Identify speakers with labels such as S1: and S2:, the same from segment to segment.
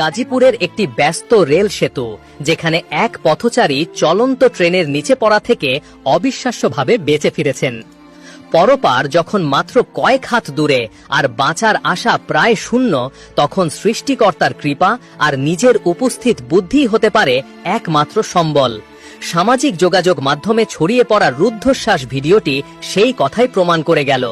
S1: গাজীপুরের একটি ব্যস্ত রেল সেতু, যেখানে এক পথচারী চলন্ত ট্রেনের নিচে পড়া থেকে অবিশ্বাস্যভাবে বেঁচে ফিরেছেন। পরপার যখন মাত্র কয়েক হাত দূরে আর বাঁচার আশা প্রায় শূন্য, তখন সৃষ্টিকর্তার কৃপা আর নিজের উপস্থিত বুদ্ধি হতে পারে একমাত্র সম্বল। সামাজিক যোগাযোগ মাধ্যমে ছড়িয়ে পড়া রুদ্ধশ্বাস ভিডিওটি সেই কথাই প্রমাণ করে গেল।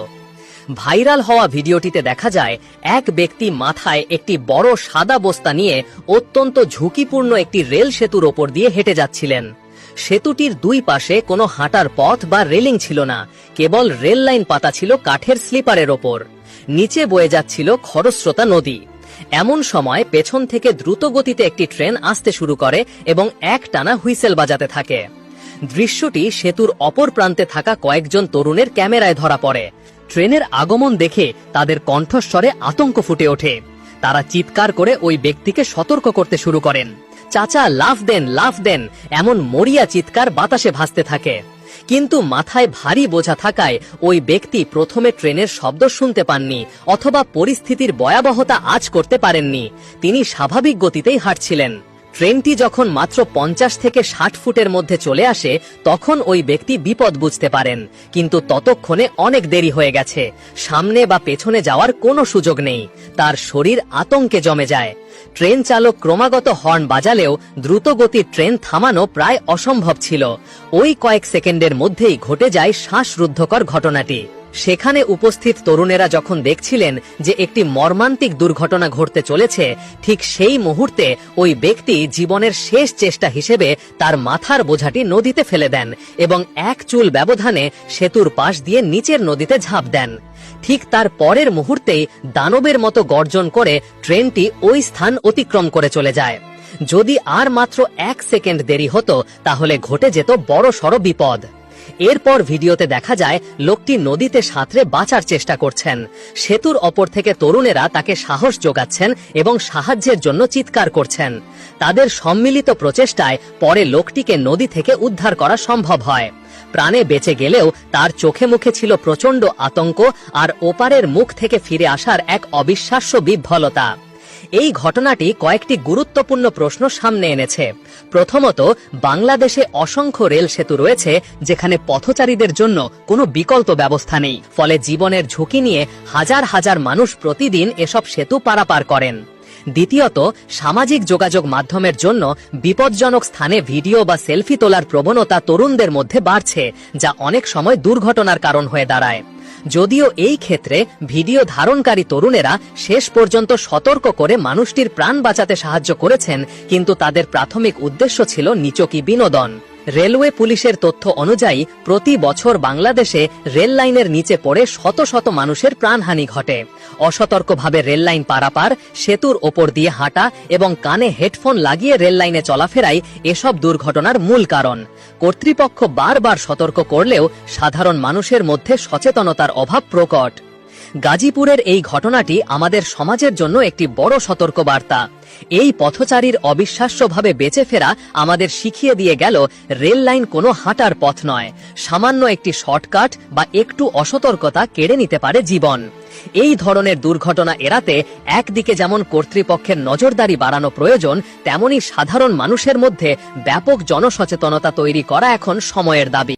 S1: ভাইরাল হওয়া ভিডিওটিতে দেখা যায়, এক ব্যক্তি মাথায় একটি বড় সাদা বস্তা নিয়ে অত্যন্ত ঝুঁকিপূর্ণ একটি রেল সেতুর ওপর দিয়ে হেঁটে যাচ্ছিলেন। সেতুটির দুই পাশে কোনো হাঁটার পথ বা রেলিং ছিল না, কেবল রেল লাইন পাতা ছিল কাঠের স্লিপারের ওপর। নিচে বয়ে যাচ্ছিল খরস্রোতা নদী। এমন সময় পেছন থেকে দ্রুত গতিতে একটি ট্রেন আসতে শুরু করে এবং এক টানা হুইসেল বাজাতে থাকে। দৃশ্যটি সেতুর অপর প্রান্তে থাকা কয়েকজন তরুণের ক্যামেরায় ধরা পড়ে। ট্রেনের আগমন দেখে তাদের কণ্ঠস্বরে আতঙ্ক ফুটে ওঠে। তারা চিৎকার করে ওই ব্যক্তিকে সতর্ক করতে শুরু করেন। চাচা, লাফ দেন লাফ দেন, এমন মরিয়া চিৎকার বাতাসে ভাসতে থাকে। কিন্তু মাথায় ভারী বোঝা থাকায় ওই ব্যক্তি প্রথমে ট্রেনের শব্দ শুনতে পাননি অথবা পরিস্থিতির ভয়াবহতা আজ করতে পারেননি। তিনি স্বাভাবিক গতিতেই হাঁটছিলেন। ট্রেনটি যখন মাত্র পঞ্চাশ থেকে ষাট ফুটের মধ্যে চলে আসে, তখন ওই ব্যক্তি বিপদ বুঝতে পারেন। কিন্তু ততক্ষণে অনেক দেরি হয়ে গেছে। সামনে বা পেছনে যাওয়ার কোনো সুযোগ নেই। তার শরীর আতঙ্কে জমে যায়। ট্রেন চালক ক্রমাগত হর্ন বাজালেও দ্রুতগতির ট্রেন থামানো প্রায় অসম্ভব ছিল। ওই কয়েক সেকেন্ডের মধ্যেই ঘটে যায় শ্বাসরুদ্ধকর ঘটনাটি। সেখানে উপস্থিত তরুণেরা যখন দেখছিলেন যে একটি মর্মান্তিক দুর্ঘটনা ঘটতে চলেছে, ঠিক সেই মুহূর্তে ওই ব্যক্তি জীবনের শেষ চেষ্টা হিসেবে তার মাথার বোঝাটি নদীতে ফেলে দেন এবং এক চুল ব্যবধানে সেতুর পাশ দিয়ে নিচের নদীতে ঝাঁপ দেন। ঠিক তার পরের মুহূর্তেই দানবের মতো গর্জন করে ট্রেনটি ওই স্থান অতিক্রম করে চলে যায়। যদি আর মাত্র এক সেকেন্ড দেরি হতো, তাহলে ঘটে যেত বড় সড় বিপদ। এরপর ভিডিওতে দেখা যায়, লোকটি নদীতে সাঁতরে বাঁচার চেষ্টা করছেন। সেতুর অপর থেকে তরুণেরা তাকে সাহস যোগাচ্ছেন এবং সাহায্যের জন্য চিৎকার করছেন। তাদের সম্মিলিত প্রচেষ্টায় পরে লোকটিকে নদী থেকে উদ্ধার করা সম্ভব হয়। প্রাণে বেঁচে গেলেও তার চোখে মুখে ছিল প্রচণ্ড আতঙ্ক আর ওপারের মুখ থেকে ফিরে আসার এক অবিশ্বাস্য বিভ্বলতা এই ঘটনাটি কয়েকটি গুরুত্বপূর্ণ প্রশ্ন সামনে এনেছে। প্রথমত, বাংলাদেশে অসংখ্য রেল সেতু রয়েছে, যেখানে পথচারীদের জন্য কোনো বিকল্প ব্যবস্থা নেই। ফলে জীবনের ঝুঁকি নিয়ে হাজার হাজার মানুষ প্রতিদিন এসব সেতু পারাপার করেন। দ্বিতীয়ত, সামাজিক যোগাযোগ মাধ্যমের জন্য বিপজ্জনক স্থানে ভিডিও বা সেলফি তোলার প্রবণতা তরুণদের মধ্যে বাড়ছে, যা অনেক সময় দুর্ঘটনার কারণ হয়ে দাঁড়ায়। যদিও এই ক্ষেত্রে ভিডিও ধারণকারী তরুণেরা শেষ পর্যন্ত সতর্ক করে মানুষটির প্রাণ বাঁচাতে সাহায্য করেছেন, কিন্তু তাদের প্রাথমিক উদ্দেশ্য ছিল নিচকি বিনোদন। রেলওয়ে পুলিশের তথ্য অনুযায়ী, প্রতি বছর বাংলাদেশে রেল লাইনের নিচে পড়ে শত শত মানুষের প্রাণহানি ঘটে। অসতর্কভাবে রেল লাইন পারাপার, সেতুর ওপর দিয়ে হাঁটা এবং কানে হেডফোন লাগিয়ে রেল লাইনে চলাফেরাই এসব দুর্ঘটনার মূল কারণ। কর্তৃপক্ষ বারবার সতর্ক করলেও সাধারণ মানুষের মধ্যে সচেতনতার অভাব প্রকট। গাজীপুরের এই ঘটনাটি আমাদের সমাজের জন্য একটি বড় সতর্কবার্তা। এই পথচারীর অবিশ্বাস্যভাবে বেঁচে ফেরা আমাদের শিখিয়ে দিয়ে গেল, রেল লাইন কোনো হাঁটার পথ নয়। সামান্য একটি শর্টকাট বা একটু অসতর্কতা কেড়ে নিতে পারে জীবন। এই ধরনের দুর্ঘটনা এড়াতে একদিকে যেমন কর্তৃপক্ষের নজরদারি বাড়ানো প্রয়োজন, তেমনি সাধারণ মানুষের মধ্যে ব্যাপক জনসচেতনতা তৈরি করা এখন সময়ের দাবি।